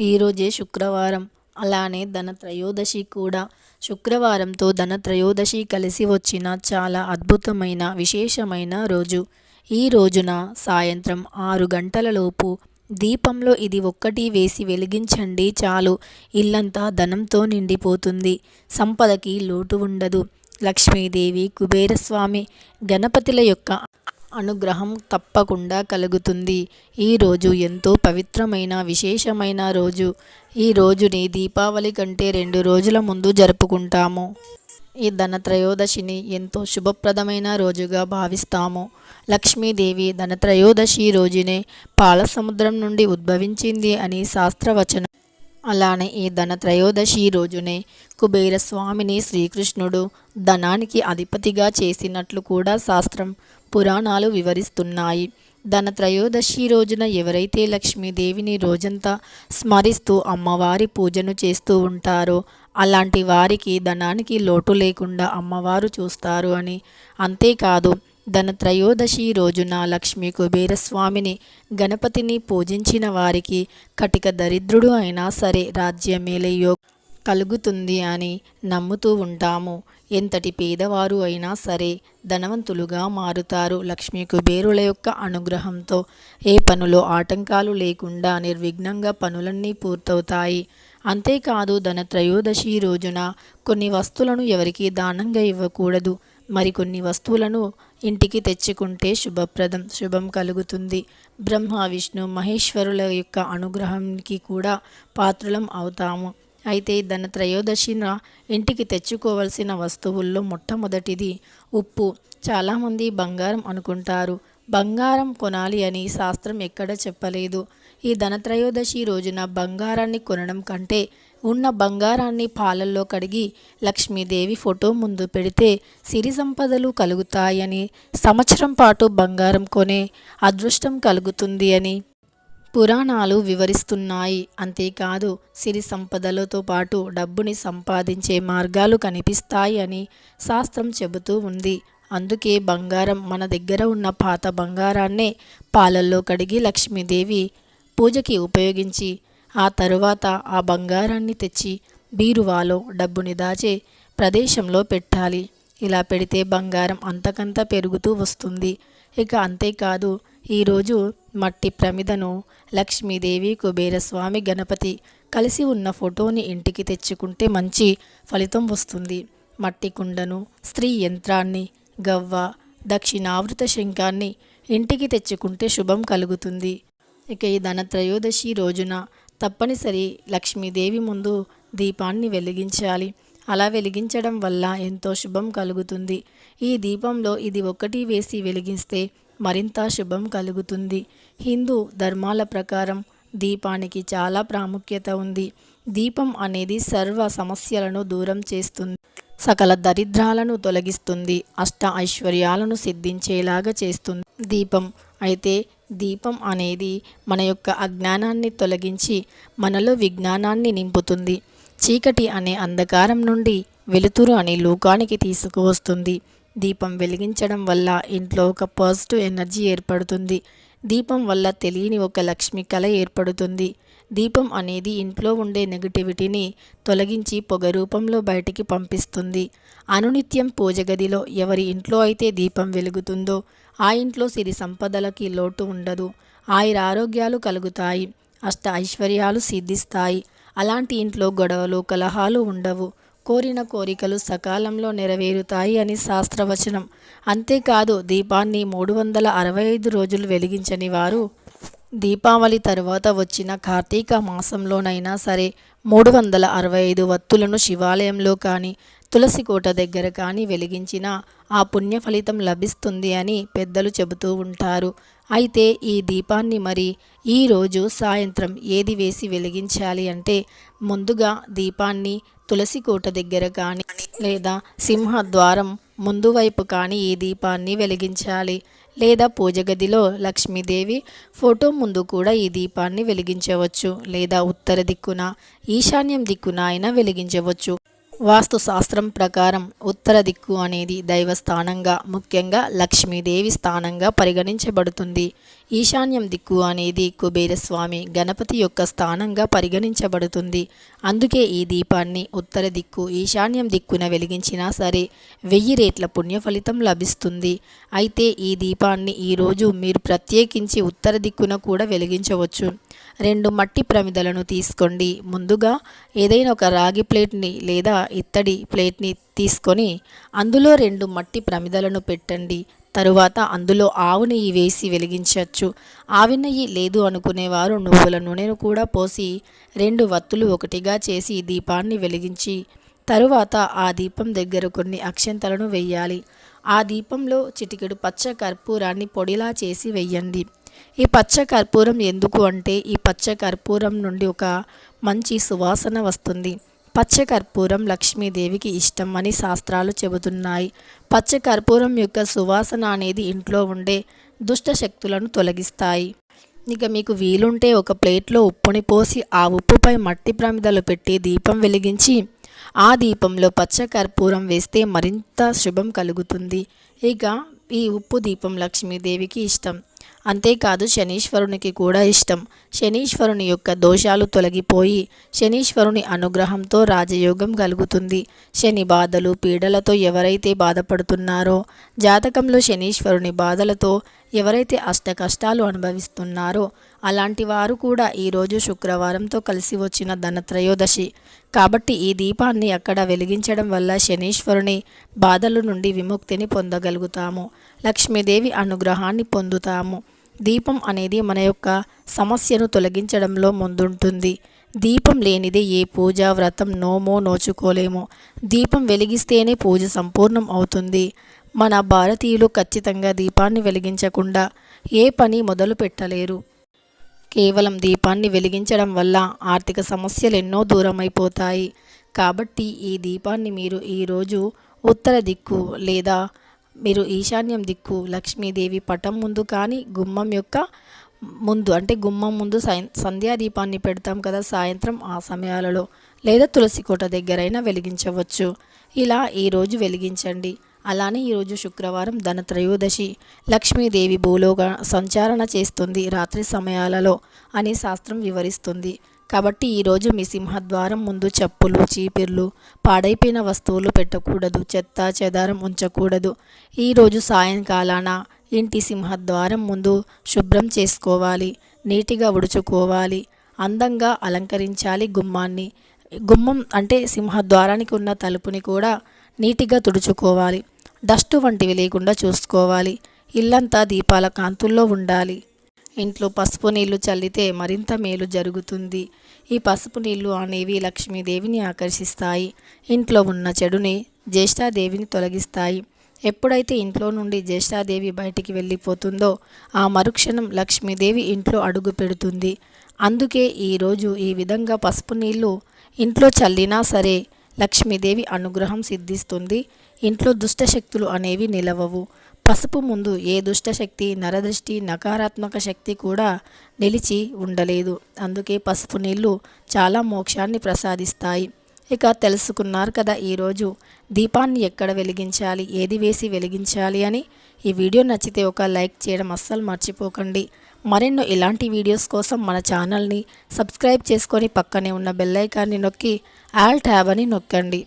ఈరోజే శుక్రవారం. అలానే ధనత్రయోదశి కూడా. శుక్రవారంతో ధనత్రయోదశి కలిసి వచ్చిన చాలా అద్భుతమైన విశేషమైన రోజు. ఈ రోజున సాయంత్రం ఆరు గంటలలోపు దీపంలో ఇది ఒక్కటి వేసి వెలిగించండి చాలు. ఇల్లంతా ధనంతో నిండిపోతుంది. సంపదకి లోటు ఉండదు. లక్ష్మీదేవి కుబేరస్వామి గణపతుల యొక్క అనుగ్రహం తప్పకుండా కలుగుతుంది. ఈరోజు ఎంతో పవిత్రమైన విశేషమైన రోజు. ఈ రోజుని దీపావళి కంటే రెండు రోజుల ముందు జరుపుకుంటాము. ఈ ధనత్రయోదశిని ఎంతో శుభప్రదమైన రోజుగా భావిస్తాము. లక్ష్మీదేవి ధనత్రయోదశి రోజునే పాల సముద్రం నుండి ఉద్భవించింది అని శాస్త్రవచనం. అలానే ఈ ధనత్రయోదశి రోజునే కుబేరస్వామిని శ్రీకృష్ణుడు ధనానికి అధిపతిగా చేసినట్లు కూడా శాస్త్రం పురాణాలు వివరిస్తున్నాయి. ధన త్రయోదశి రోజున ఎవరైతే లక్ష్మీదేవిని రోజంతా స్మరిస్తూ అమ్మవారి పూజను చేస్తూ ఉంటారో అలాంటి వారికి ధనానికి లోటు లేకుండా అమ్మవారు చూస్తారు అని. అంతేకాదు ధన త్రయోదశి రోజున లక్ష్మీ కుబేరస్వామిని గణపతిని పూజించిన వారికి కటిక దరిద్రుడు అయినా సరే రాజ్యమేలయ్యో కలుగుతుంది అని నమ్ముతూ ఉంటాము. ఎంతటి పేదవారు అయినా సరే ధనవంతులుగా మారుతారు. లక్ష్మీ కుబేరుల యొక్క అనుగ్రహంతో ఏ పనులో ఆటంకాలు లేకుండా నిర్విఘ్నంగా పనులన్నీ పూర్తవుతాయి. అంతేకాదు ధనత్రయోదశి రోజున కొన్ని వస్తువులను ఎవరికి దానంగా ఇవ్వకూడదు. మరికొన్ని వస్తువులను ఇంటికి తెచ్చుకుంటే శుభప్రదం శుభం కలుగుతుంది. బ్రహ్మ విష్ణు మహేశ్వరుల యొక్క అనుగ్రహానికి కూడా పాత్రులం అవుతాము. అయితే ధన త్రయోదశిన ఇంటికి తెచ్చుకోవలసిన వస్తువుల్లో మొట్టమొదటిది ఉప్పు. చాలామంది బంగారం అనుకుంటారు. బంగారం కొనాలి అని శాస్త్రం ఎక్కడ చెప్పలేదు. ఈ ధనత్రయోదశి రోజున బంగారాన్ని కొనడం కంటే ఉన్న బంగారాన్ని పాలల్లో కడిగి లక్ష్మీదేవి ఫోటో ముందు పెడితే సిరి సంపదలు కలుగుతాయని సంవత్సరం పాటు బంగారం కొనే అదృష్టం కలుగుతుంది అని పురాణాలు వివరిస్తున్నాయి. అంతేకాదు సిరి సంపదలతో పాటు డబ్బుని సంపాదించే మార్గాలు కనిపిస్తాయి అని శాస్త్రం చెబుతూ ఉంది. అందుకే బంగారం మన దగ్గర ఉన్న పాత బంగారాన్నే పాలల్లో కడిగి లక్ష్మీదేవి పూజకి ఉపయోగించి ఆ తరువాత ఆ బంగారాన్ని తెచ్చి బీరువాలో డబ్బుని దాచే ప్రదేశంలో పెట్టాలి. ఇలా పెడితే బంగారం అంతకంత పెరుగుతూ వస్తుంది. ఇక అంతేకాదు ఈరోజు మట్టి ప్రమిదను లక్ష్మీదేవి కుబేరస్వామి గణపతి కలిసి ఉన్న ఫోటోని ఇంటికి తెచ్చుకుంటే మంచి ఫలితం వస్తుంది. మట్టి కుండను స్త్రీ యంత్రాన్ని గవ్వ దక్షిణావృత శంఖాన్ని ఇంటికి తెచ్చుకుంటే శుభం కలుగుతుంది. ఇక ఈ ధనత్రయోదశి రోజున తప్పనిసరి లక్ష్మీదేవి ముందు దీపాన్ని వెలిగించాలి. అలా వెలిగించడం వల్ల ఎంతో శుభం కలుగుతుంది. ఈ దీపంలో ఇది ఒకటి వేసి వెలిగిస్తే మరింత శుభం కలుగుతుంది. హిందూ ధర్మాల ప్రకారం దీపానికి చాలా ప్రాముఖ్యత ఉంది. దీపం అనేది సర్వ సమస్యలను దూరం చేస్తుంది. సకల దరిద్రాలను తొలగిస్తుంది. అష్ట ఐశ్వర్యాలను సిద్ధించేలాగా చేస్తుంది. దీపం అయితే దీపం అనేది మన యొక్క అజ్ఞానాన్ని తొలగించి మనలో విజ్ఞానాన్ని నింపుతుంది. చీకటి అనే అంధకారం నుండి వెలుతురు అనే లోకానికి తీసుకువస్తుంది. దీపం వెలిగించడం వల్ల ఇంట్లో ఒక పాజిటివ్ ఎనర్జీ ఏర్పడుతుంది. దీపం వల్ల తెలియని ఒక లక్ష్మి కళ ఏర్పడుతుంది. దీపం అనేది ఇంట్లో ఉండే నెగటివిటీని తొలగించి పొగ రూపంలో బయటికి పంపిస్తుంది. అనునిత్యం పూజ గదిలో ఎవరి ఇంట్లో అయితే దీపం వెలుగుతుందో ఆ ఇంట్లో సిరి సంపదలకి లోటు ఉండదు. ఆయుర ఆరోగ్యాలు కలుగుతాయి. అష్ట ఐశ్వర్యాలు సిద్ధిస్తాయి. అలాంటి ఇంట్లో గొడవలు కలహాలు ఉండవు. కోరిన కోరికలు సకాలంలో నెరవేరుతాయి అని శాస్త్రవచనం. అంతేకాదు దీపాన్ని మూడు వందల అరవై ఐదు రోజులు వెలిగించని వారు దీపావళి తరువాత వచ్చిన కార్తీక మాసంలోనైనా సరే మూడు వందల అరవై ఐదు వత్తులను శివాలయంలో కానీ తులసి కోట దగ్గర కానీ వెలిగించిన ఆ పుణ్య ఫలితం లభిస్తుంది అని పెద్దలు చెబుతూ ఉంటారు. అయితే ఈ దీపాన్ని మరి ఈరోజు సాయంత్రం ఏది వేసి వెలిగించాలి అంటే ముందుగా దీపాన్ని తులసి కోట దగ్గర కానీ లేదా సింహద్వారం ముందు వైపు కానీ ఈ దీపాన్ని వెలిగించాలి. లేదా పూజ గదిలో లక్ష్మీదేవి ఫోటో ముందు కూడా ఈ దీపాన్ని వెలిగించవచ్చు. లేదా ఉత్తర దిక్కున ఈశాన్యం దిక్కున అయినా వెలిగించవచ్చు. వాస్తు శాస్త్రం ప్రకారం ఉత్తర దిక్కు అనేది దైవ స్థానంగా ముఖ్యంగా లక్ష్మీదేవి స్థానంగా పరిగణించబడుతుంది. ఈశాన్యం దిక్కు అనేది కుబేరస్వామి గణపతి యొక్క స్థానంగా పరిగణించబడుతుంది. అందుకే ఈ దీపాన్ని ఉత్తర దిక్కు ఈశాన్యం దిక్కున వెలిగించినా సరే వెయ్యి రేట్ల పుణ్య ఫలితం లభిస్తుంది. అయితే ఈ దీపాన్ని ఈరోజు మీరు ప్రత్యేకించి ఉత్తర దిక్కున కూడా వెలిగించవచ్చు. రెండు మట్టి ప్రమిదలను తీసుకోండి. ముందుగా ఏదైనా ఒక రాగి ప్లేట్ని లేదా ఇత్తడి ప్లేట్ని తీసుకొని అందులో రెండు మట్టి ప్రమిదలను పెట్టండి. తరువాత అందులో ఆవు నెయ్యి వేసి వెలిగించవచ్చు ఆవి నెయ్యి లేదు అనుకునేవారు నువ్వుల నూనెను కూడా పోసి రెండు వత్తులు ఒకటిగా చేసి దీపాన్ని వెలిగించి తరువాత ఆ దీపం దగ్గర కొన్ని అక్షంతలను వెయ్యాలి ఆ దీపంలో చిటికెడు పచ్చ కర్పూరాన్ని పొడిలా చేసి వెయ్యండి ఈ పచ్చ కర్పూరం ఎందుకు అంటే ఈ పచ్చ కర్పూరం నుండి ఒక మంచి సువాసన వస్తుంది. పచ్చ కర్పూరం లక్ష్మీదేవికి ఇష్టం అని శాస్త్రాలు చెబుతున్నాయి. పచ్చ కర్పూరం యొక్క సువాసన అనేది ఇంట్లో ఉండే దుష్ట శక్తులను తొలగిస్తాయి. ఇక మీకు వీలుంటే ఒక ప్లేట్లో ఉప్పుని పోసి ఆ ఉప్పుపై మట్టి ప్రమిదలు పెట్టి దీపం వెలిగించి ఆ దీపంలో పచ్చ కర్పూరం వేస్తే మరింత శుభం కలుగుతుంది. ఇక ఈ ఉప్పు దీపం లక్ష్మీదేవికి ఇష్టం. అంతేకాదు శనీశ్వరునికి కూడా ఇష్టం. శనీశ్వరుని యొక్క దోషాలు తొలగిపోయి శనీశ్వరుని అనుగ్రహంతో రాజయోగం కలుగుతుంది. శని బాధలు పీడలతో ఎవరైతే బాధపడుతున్నారో జాతకంలో శనీశ్వరుని బాధలతో ఎవరైతే అష్ట కష్టాలు అనుభవిస్తున్నారో అలాంటి వారు కూడా ఈరోజు శుక్రవారంతో కలిసి వచ్చిన ధనత్రయోదశి. కాబట్టి ఈ దీపాన్ని అక్కడ వెలిగించడం వల్ల శనీశ్వరుని బాధల నుండి విముక్తిని పొందగలుగుతాము. లక్ష్మీదేవి అనుగ్రహాన్ని పొందుతాము. దీపం అనేది మన యొక్క సమస్యను తొలగించడంలో ముందుంటుంది. దీపం లేనిదే ఏ పూజ వ్రతం నోమో నోచుకోలేము. దీపం వెలిగిస్తేనే పూజ సంపూర్ణం అవుతుంది. మన భారతీయులు ఖచ్చితంగా దీపాన్ని వెలిగించకుండా ఏ పని మొదలు పెట్టలేరు. కేవలం దీపాన్ని వెలిగించడం వల్ల ఆర్థిక సమస్యలు ఎన్నో దూరమైపోతాయి. కాబట్టి ఈ దీపాన్ని మీరు ఈరోజు ఉత్తర దిక్కు లేదా మీరు ఈశాన్యం దిక్కు లక్ష్మీదేవి పటం ముందు కానీ గుమ్మం యొక్క ముందు అంటే గుమ్మం ముందు సంధ్యా దీపాన్ని పెడతాం కదా సాయంత్రం ఆ సమయాలలో లేదా తులసి కోట దగ్గరైనా వెలిగించవచ్చు. ఇలా ఈరోజు వెలిగించండి. అలానే ఈరోజు శుక్రవారం ధనత్రయోదశి. లక్ష్మీదేవి భూలోగా సంచారణ చేస్తుంది రాత్రి సమయాలలో అని శాస్త్రం వివరిస్తుంది. కాబట్టి ఈరోజు మీ సింహద్వారం ముందు చెప్పులు చీపిర్లు పాడైపోయిన వస్తువులు పెట్టకూడదు చెత్త చెదారం ఉంచకూడదు. ఈరోజు సాయంకాలాన ఇంటి సింహద్వారం ముందు శుభ్రం చేసుకోవాలి నీటిగా ఉడుచుకోవాలి అందంగా అలంకరించాలి గుమ్మాన్ని. గుమ్మం అంటే సింహద్వారానికి ఉన్న తలుపుని కూడా నీటిగా తుడుచుకోవాలి. డస్ట్ వంటివి లేకుండా చూసుకోవాలి. ఇల్లంతా దీపాల కాంతుల్లో ఉండాలి. ఇంట్లో పసుపు నీళ్ళు చల్లితే మరింత మేలు జరుగుతుంది. ఈ పసుపు నీళ్ళు అనేవి లక్ష్మీదేవిని ఆకర్షిస్తాయి. ఇంట్లో ఉన్న చెడుని జ్యేష్ఠాదేవిని తొలగిస్తాయి. ఎప్పుడైతే ఇంట్లో నుండి జ్యేష్ఠాదేవి బయటికి వెళ్ళిపోతుందో ఆ మరుక్షణం లక్ష్మీదేవి ఇంట్లో అడుగు పెడుతుంది. అందుకే ఈరోజు ఈ విధంగా పసుపు నీళ్ళు ఇంట్లో చల్లినా సరే లక్ష్మీదేవి అనుగ్రహం సిద్ధిస్తుంది. ఇంట్లో దుష్టశక్తులు అనేవి నిలవవు. పసుపు ముందు ఏ దుష్టశక్తి నరదృష్టి నకారాత్మక శక్తి కూడా నిలిచి ఉండలేదు. అందుకే పసుపు నీళ్ళు చాలా మోక్షాన్ని ప్రసాదిస్తాయి. ఇక తెలుసుకున్నారు కదా ఈరోజు దీపాన్ని ఎక్కడ వెలిగించాలి ఏది వేసి వెలిగించాలి అని? ఈ వీడియో నచ్చితే ఒక లైక్ చేయడం అస్సలు మర్చిపోకండి. మరెన్నో ఇలాంటి వీడియోస్ కోసం మన ఛానల్ని సబ్స్క్రైబ్ చేసుకొని పక్కనే ఉన్న బెల్లైకాన్ని నొక్కి ఆల్ ట్యాబ్ అని నొక్కండి.